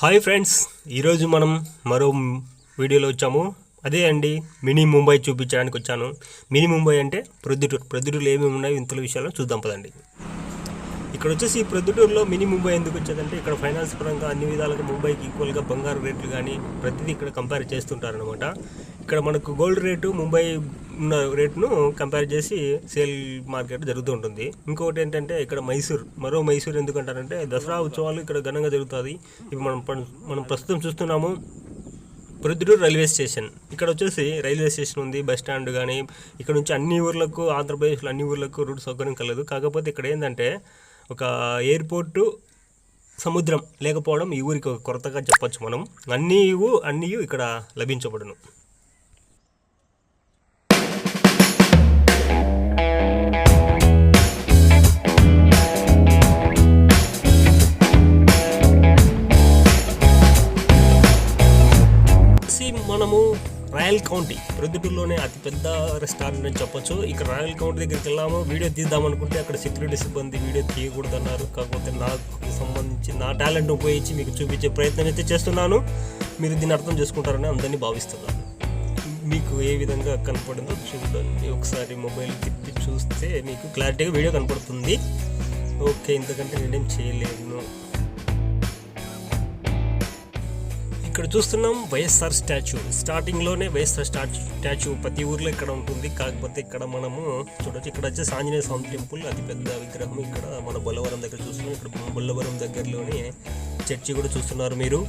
Hi friends ఈరోజు మనం మరో వీడియోలో వచ్చాము. అదే అండి మినీ ముంబై చూపించడానికి వచ్చాను. మినీ ముంబై అంటే ప్రొద్దుటూరు. ప్రొద్దుటూరులో ఏమేమి ఉన్నాయి ఇంతల విషయాలను చూద్దాం పదండి. ఇక్కడ వచ్చేసి ప్రొద్దుటూరులో మినీ ముంబై ఎందుకు వచ్చేదంటే ఇక్కడ ఫైనాన్స్ పరంగా అన్ని విధాలుగా ముంబైకి ఈక్వల్గా బంగారు రేట్లు కానీ ప్రతిదీ ఇక్కడ కంపేర్ చేస్తుంటారనమాట ఇక్కడ మనకు గోల్డ్ రేటు ముంబై ఉన్న రేట్ను కంపేర్ చేసి సేల్ మార్కెట్ జరుగుతూ ఉంటుంది. ఇంకొకటి ఏంటంటే ఇక్కడ మైసూర్ మరో మైసూర్ ఎందుకంటారంటే దసరా ఉత్సవాలు ఇక్కడ ఘనంగా జరుగుతుంది ఇప్పుడు మనం మనం ప్రస్తుతం చూస్తున్నాము ప్రొద్దుటూరు రైల్వే స్టేషన్. ఇక్కడ వచ్చేసి రైల్వే స్టేషన్ ఉంది బస్ స్టాండ్ కానీ ఇక్కడ నుంచి అన్ని ఊర్లకు ఆంధ్రప్రదేశ్లో అన్ని ఊర్లకు రూట్ సౌకర్యం కలదు. కాకపోతే ఇక్కడ ఏంటంటే ఒక ఎయిర్పోర్టు సముద్రం లేకపోవడం ఈ ఊరికి ఒక కొరతగా చెప్పచ్చు మనం. అన్నీ అన్నీ ఇక్కడ లభించబడును. మనము రాయల్ కౌంటీ ప్రొద్దుటూరులోనే అతిపెద్ద రెస్టారెంట్ అని చెప్పొచ్చు. ఇక్కడ రాయల్ కౌంటీ దగ్గరికి వెళ్ళాము వీడియో తీద్దాం అనుకుంటే అక్కడ సెక్యూరిటీ సిబ్బంది వీడియో తీయకూడదు అన్నారు కాకపోతే నాకు సంబంధించి నా టాలెంట్ ఉపయోగించి మీకు చూపించే ప్రయత్నం అయితే చేస్తున్నాను. మీరు దీన్ని అర్థం చేసుకుంటారని అందరినీ భావిస్తున్నాను. మీకు ఏ విధంగా కనపడిందో చూడండి. ఒకసారి మొబైల్ తిప్పి చూస్తే మీకు క్లారిటీగా వీడియో కనపడుతుంది. ఓకే ఇంతకంటే నేనేం చేయలేను. ఇక్కడ చూస్తున్నాం వైఎస్ఆర్ స్టాచ్యూ. స్టార్టింగ్లోనే వైఎస్ఆర్ స్టాచ్యూ స్టాచ్యూ ప్రతి ఊర్లో ఇక్కడ ఉంటుంది. కాకపోతే ఇక్కడ మనము చూడొచ్చు ఇక్కడ వచ్చేసి ఆంజనేయ స్వామి టెంపుల్ అతిపెద్ద విగ్రహం ఇక్కడ మన బొల్లవరం దగ్గర చూస్తున్నాం. ఇక్కడ బొల్లవరం దగ్గరలోనే చర్చి కూడా చూస్తున్నారు మీరు.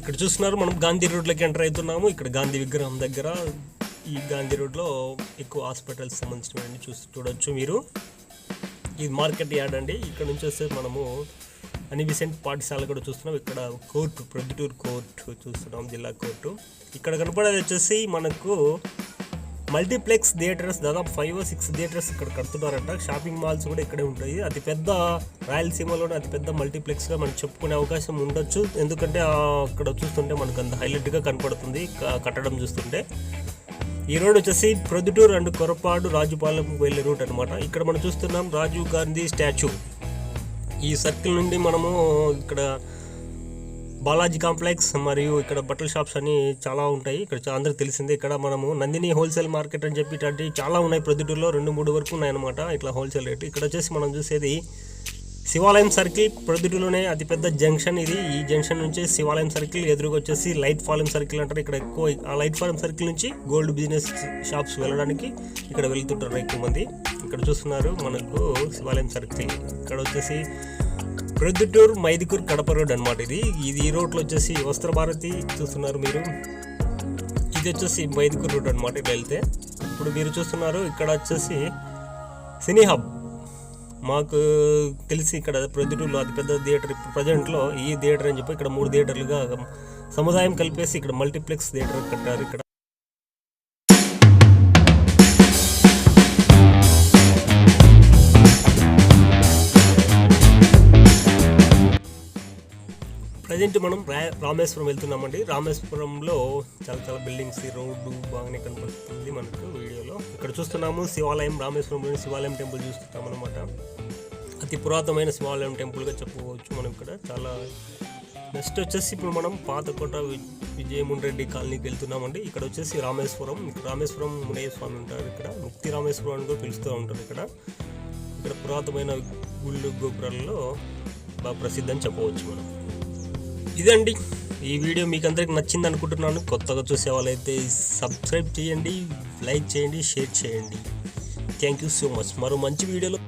ఇక్కడ చూస్తున్నారు మనం గాంధీ రోడ్లోకి ఎంటర్ అవుతున్నాము. ఇక్కడ గాంధీ విగ్రహం దగ్గర ఈ గాంధీ రోడ్లో ఎక్కువ హాస్పిటల్స్ సంబంధించినవన్నీ చూసి చూడొచ్చు మీరు. ఇది మార్కెట్ యార్డ్ అండి. ఇక్కడ నుంచి వస్తే మనము అనిబిసెంట్ పాఠశాల కూడా చూస్తున్నాం. ఇక్కడ కోర్టు ప్రొద్దుటూరు కోర్టు చూస్తున్నాం జిల్లా కోర్టు. ఇక్కడ కనపడేది వచ్చేసి మనకు మల్టీప్లెక్స్ థియేటర్స్ దాదాపు ఫైవ్ సిక్స్ థియేటర్స్ ఇక్కడ కడుతున్నారంట. షాపింగ్ మాల్స్ కూడా ఇక్కడే ఉంటాయి. అతి పెద్ద రాయలసీమలోనే అతి పెద్ద మల్టీప్లెక్స్గా మనం చెప్పుకునే అవకాశం ఉండొచ్చు. ఎందుకంటే అక్కడ చూస్తుంటే మనకు అంత హైలైట్గా కనపడుతుంది. కట్టడం చూస్తుంటే. ఈ రోడ్ వచ్చేసి ప్రొద్దుటూరు అండ్ కొరపాడు రాజుపాలెం వెళ్ళే రూట్ అనమాట ఇక్కడ మనం చూస్తున్నాం రాజీవ్ గాంధీ స్టాచ్యూ. ఈ సర్కిల్ నుండి మనము ఇక్కడ బాలాజీ కాంప్లెక్స్ మరియు ఇక్కడ బట్టల షాప్స్ అని చాలా ఉంటాయి. ఇక్కడ చా- అందరికి తెలిసిందే ఇక్కడ మనము నందిని హోల్సేల్ మార్కెట్ అని చెప్పి చాలా ఉన్నాయి ప్రొద్దుటూరులో. రెండు మూడు వరకు ఉన్నాయన్నమాట ఇట్లా హోల్సేల్ రేట్. ఇక్కడ వచ్చేసి మనం చూసేది శివాలయం సర్కిల్ ప్రొద్దుటూరులోనే అతిపెద్ద జంక్షన్ ఇది. ఈ జంక్షన్ నుంచి శివాలయం సర్కిల్ ఎదురుగా వచ్చేసి లైట్ ఫాలెం సర్కిల్ అంటారు. ఇక్కడ ఎక్కువ ఆ లైట్ ఫాలెం సర్కిల్ నుంచి గోల్డ్ బిజినెస్ షాప్స్ వెళ్ళడానికి ఇక్కడ వెళ్తుంటారు ఎక్కువ మంది. ఇక్కడ చూస్తున్నారు మనకు శివాలయం సర్కిల్. ఇక్కడ వచ్చేసి ప్రొద్దుటూరు మైదుకూరు కడప రోడ్ అనమాట ఇది. ఇది ఈ రోడ్లో వచ్చేసి వస్త్ర భారతి చూస్తున్నారు మీరు. ఇది వచ్చేసి మైదుకూరు రోడ్ అనమాట ఇక్కడ వెళ్తే. ఇప్పుడు మీరు చూస్తున్నారు ఇక్కడ వచ్చేసి సినీ హబ్. మాకు తెలిసి ఇక్కడ ప్రొద్దుటూరులో అతిపెద్ద థియేటర్ ఇప్పుడు ప్రజెంట్లో ఈ థియేటర్ అని చెప్పి ఇక్కడ మూడు థియేటర్లుగా సముదాయం కలిపేసి ఇక్కడ మల్టీప్లెక్స్ థియేటర్ కట్టారు ఇక్కడ. ప్రజెంట్ మనం రా- రామేశ్వరం వెళ్తున్నామండి. రామేశ్వరంలో చాలా చాలా బిల్డింగ్స్ రోడ్డు బాగానే కనపడుతుంది మనకు వీడియోలో. ఇక్కడ చూస్తున్నాము శివాలయం రామేశ్వరంలోని శివాలయం టెంపుల్ చూస్తున్నాం అనమాట అతి పురాతనమైన శివాలయం టెంపుల్గా చెప్పుకోవచ్చు మనం ఇక్కడ. చాలా నెక్స్ట్ వచ్చేసి ఇప్పుడు మనం పాతకోట వి- విజయమున్ రెడ్డి కాలనీకి వెళ్తున్నామండి. ఇక్కడ వచ్చేసి రామేశ్వరం రామేశ్వరం మునయ్య స్వామి ఉంటారు ఇక్కడ. ముక్తి రామేశ్వరం అని కూడా పిలుస్తూ ఉంటారు ఇక్కడ. ఇక్కడ పురాతనమైన గుళ్ళు గోపురాల్లో బాగా ప్రసిద్ధి అని చెప్పవచ్చు మనం. ఇదండి. ఈ వీడియో మీకు అందరికి నచ్చింది అనుకుంటున్నాను. కొత్తగా చూసే వాళ్ళైతే సబ్స్క్రైబ్ చేయండి లైక్ చేయండి షేర్ చేయండి. Thank you so much. మరో మంచి వీడియోలో